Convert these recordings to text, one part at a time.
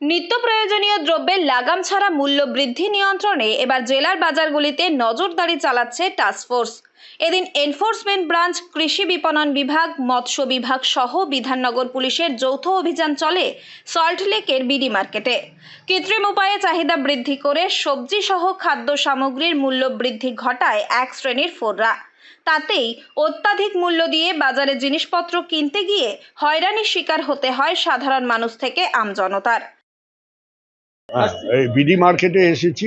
নিত্য প্রয়োজনীয় দ্রব্যের লাগাম ছাড়া মূল্য বৃদ্ধি নিয়ন্ত্রণে এবার জেলার বাজারগুলিতে নজরদারি চালাচ্ছে টাস্কফোর্স এদিন এনফোর্সমেন্ট ব্রাঞ্চ কৃষি বিপণন বিভাগ, মৎস্য বিভাগ সহ বিধাননগর পুলিশের যৌথ অভিযান চলে সল্টলেকের বিডি মার্কেটে কৃত্রিম উপায়ে চাহিদা বৃদ্ধি করে সবজি সহ খাদ্য সামগ্রীর মূল্য বৃদ্ধি ঘটায় এক শ্রেণির ফোররা। তাতেই অত্যাধিক মূল্য দিয়ে বাজারে জিনিসপত্র কিনতে গিয়ে হয়রানির শিকার হতে হয় সাধারণ মানুষ থেকে আমজনতার। এই বিডি মার্কেটে এসেছি।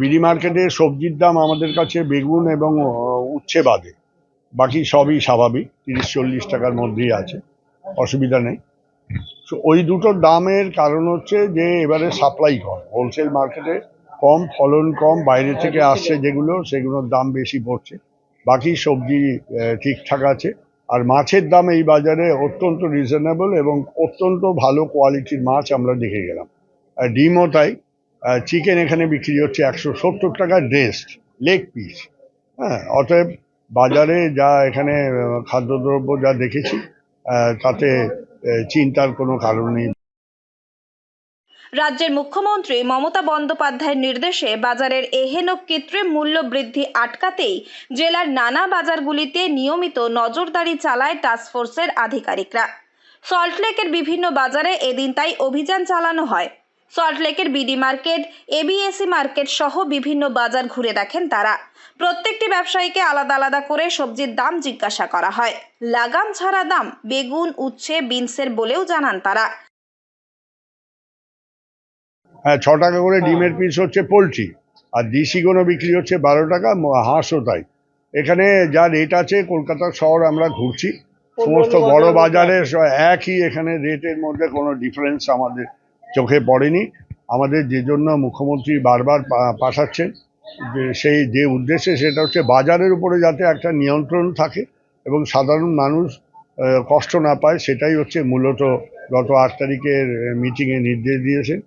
বিডি মার্কেটে সবজির দাম আমাদের কাছে বেগুন এবং উচ্ছে বাদে। বাকি সবই স্বাভাবিক, তিরিশ, চল্লিশ টাকার মধ্যেই আছে, অসুবিধা নেই। ওই দুটোর দামের কারণ হচ্ছে যে, এবারে সাপ্লাই কম। হোলসেল মার্কেটে কম, ফলন কম, বাইরে থেকে আসছে যেগুলো, সেগুলোর দাম বেশি পড়ছে। বাকি সবজি ঠিকঠাক আছে। আর মাছের দাম এই বাজারে অত্যন্ত রিজনেবল এবং অত্যন্ত ভালো কোয়ালিটির মাছ আমরা দেখে গেলাম। ডিমও তাই। চিকেন এখানে বিক্রি হচ্ছে একশো সত্তর টাকা ড্রেস্ট লেগ পিস হ্যাঁ অতএব বাজারে যা এখানে খাদ্যদ্রব্য যা দেখেছি তাতে চিন্তার কোনো কারণ নেই। রাজ্যের মুখ্যমন্ত্রী মমতা বন্দ্যোপাধ্যায়ের নির্দেশে বাজারের এহেন কৃত্রিম মূল্য বৃদ্ধি আটকাতেই জেলার নানা বাজারগুলিতে নিয়মিত নজরদারি চালায় টাস্কফোর্সের আধিকারিকরা। সল্টলেকের বিভিন্ন বাজারে এদিন তাই অভিযান চালানো হয়। সল্টলেকের বিডি মার্কেট এবিএসি মার্কেট সহ বিভিন্ন বাজার ঘুরে দেখেন তারা। প্রত্যেকটি ব্যবসায়ীকে আলাদা আলাদা করে সবজির দাম জিজ্ঞাসা করা হয়। লাগাম ছাড়া দাম বেগুন উচ্ছে বিনসের বলেও জানান তারা। হ্যাঁ ছ টাকা করে ডিমের পিস হচ্ছে পোলট্রি আর দেশিগুলো বিক্রি হচ্ছে বারো টাকা হাঁসও তাই। এখানে যা রেট আছে কলকাতা শহর আমরা ঘুরছি। সমস্ত বড় বাজারে একই এখানে রেটের মধ্যে কোনো ডিফারেন্স আমাদের চোখে পড়েনি। আমাদের যে জন্য মুখ্যমন্ত্রী বারবার পাঠাচ্ছেন যে সেই যে উদ্দেশ্যে সেটা হচ্ছে বাজারের উপরে যাতে একটা নিয়ন্ত্রণ থাকে এবং সাধারণ মানুষ কষ্ট না পায়, সেটাই হচ্ছে মূলত গত আট তারিখের মিটিংয়ে নির্দেশ দিয়েছেন।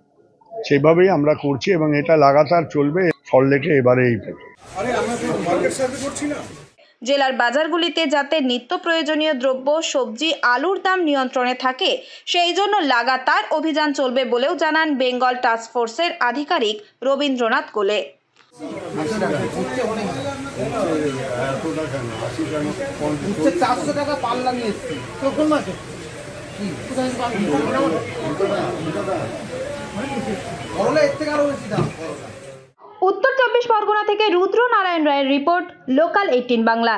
সেভাবেই আমরা করছি এবং এটা লাগাতার চলবে সল্লেকে এবারে এই জেলার বাজারগুলিতে যাতে নিত্য প্রয়োজনীয় দ্রব্য সবজি আলুর দাম নিয়ন্ত্রণে থাকে সেই জন্য লাগাতার অভিযান চলবে বলেও জানান বেঙ্গল টাস্কফোর্সের আধিকারিক রবীন্দ্রনাথ কোলে। চারশো টাকা পাল্লা নিয়ে এসছি। কোন থেকে রুদ্র নারায়ণ রায়ের রিপোর্ট লোকাল এইটিন বাংলা।